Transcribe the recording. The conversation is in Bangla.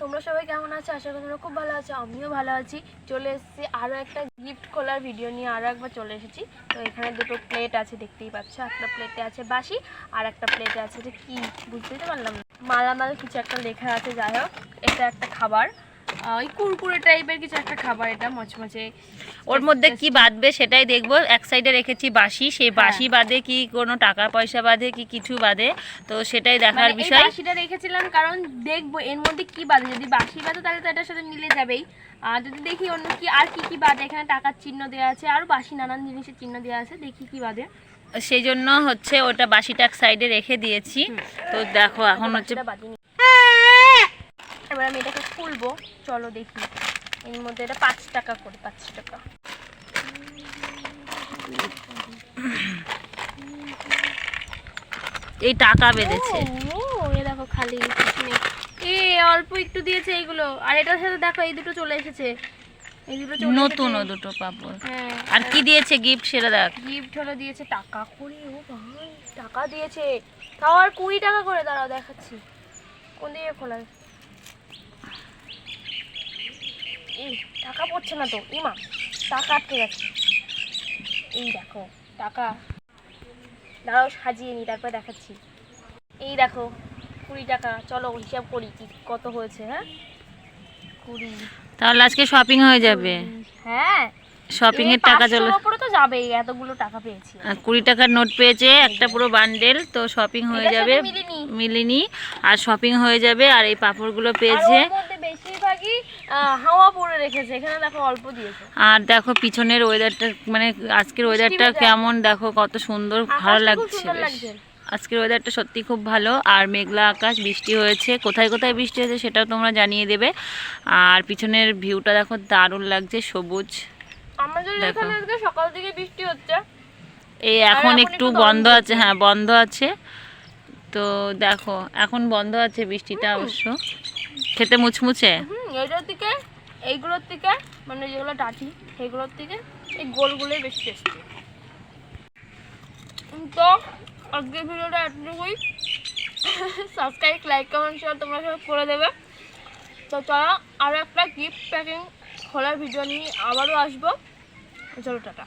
তোমরা সবাই কেমন আছো? আশা করি তোমরা খুব ভালো আছো, আমিও ভালো আছি। চলে এসেছি আরও একটা গিফট খোলার ভিডিও নিয়ে আরও একবার চলে এসেছি। তো এখানে দুটো প্লেট আছে, দেখতেই পাচ্ছ। একটা প্লেটে আছে বাসি আর একটা প্লেটে আছে যে কী? বুঝতেই তো পারলাম না। মালামাল কিছু একটা লেখা আছে, যাই হোক। এটা একটা খাবার। ওই কুরকুরে টাইপের কিছু একটা খাবার এটা মচমচে ওর মধ্যে কি বাঁধবে সেটাই দেখব। এক সাইডে রেখেছি বাসি সেই হ্যাঁ। বাসি বাদে কি কোনো টাকা পয়সা বাদে কি কিছু বাদে তো সেটাই দেখার মানে বিষয়। বাসিটা রেখেছিলাম কারণ দেখব এর মধ্যে কি বাদে যদি বাসি বাদে তাহলে তো এটার সাথে মিলে যাবেই। আর যদি দেখি অন্য কি আর কি কি বাদে? এখানে টাকার চিহ্ন দেওয়া আছে আর বাসি নানান জিনিসের চিহ্ন দেওয়া আছে দেখি কি বাদে। সেই জন্য হচ্ছে ওটা বাসিটা এক সাইডে রেখে দিয়েছি। তো দেখো এখন হচ্ছে খুলবো। চলো দেখি। এর মধ্যে এটা পাঁচ টাকা করে পাঁচ টাকা। এই টাকা বেঁধেছে। এ দেখো খালি এ অল্প একটু দিয়েছে এইগুলো। আর এটার সাথে দেখো এই দুটো চলে এসেছে। এই দুটো চলে নতুন দুটো পাপড়। হ্যাঁ আর কি দিয়েছে গিফট সেটা দেখ। গিফট হলো দিয়েছে টাকা করে ও ভাই টাকা দিয়েছে। তাও আর কুড়ি টাকা করে দাঁড়াও দেখাচ্ছি। কোন দিকে খোলা এই পড়ছে না তো? ইমা টাকা আটকে গেছে। এই দেখো টাকা। দাঁড়াও সাজিয়ে নি তারপর দেখাচ্ছি। এই দেখো কুড়ি টাকা। চলো হিসাব করি কি কত হয়েছে হ্যাঁ? কুড়ি। তাহলে আজকে শপিং হয়ে যাবে। হ্যাঁ। শপিং এর টাকা চলে 500 ওপরে তো যাবেই এতগুলো টাকা পেয়েছি। আর কুড়ি টাকার নোট পেয়েছে একটা পুরো বান্ডেল তো শপিং হয়ে যাবে। মিলিনি। আর শপিং হয়ে যাবে আর এই পাপড়গুলো পেয়েছে। আহ, হাওয়া পড়ে রেখেছে? এখানে দেখো অল্প দিয়েছে। আর দেখো পিছনের ওয়েদারটা মানে আজকের ওয়েদারটা কেমন? দেখো কত সুন্দর ভালো লাগছে। আজকের ওয়েদারটা সত্যি খুব ভালো। আর মেঘলা আকাশ বৃষ্টি হয়েছে। কোথায় কোথায় বৃষ্টি হয়েছে সেটাও তোমরা জানিয়ে দেবে। আর পিছনের ভিউটা দেখো দারুণ লাগছে সবুজ। আমাদের দেখো। এখানে আজকে সকাল থেকে বৃষ্টি হচ্ছে এই এখন একটু বন্ধ আছে হ্যাঁ বন্ধ আছে। তো দেখো এখন বন্ধ আছে বৃষ্টিটা অবশ্য। খেতে মুচমুচে এটার থেকে এইগুলোর থেকে মানে যেগুলো ডাটি সেগুলোর থেকে এই গোলগুলোই বেশি টেস্টি তো, আজকের ভিডিওটা এতটুকুই। সাবস্ক্রাইব লাইক কমেন্ট শেয়ার তোমরা সব করে দেবে। তো চলো আরও একটা গিফট প্যাকিং খোলার ভিডিও নিয়ে আবারও আসব। চলো, টাটা।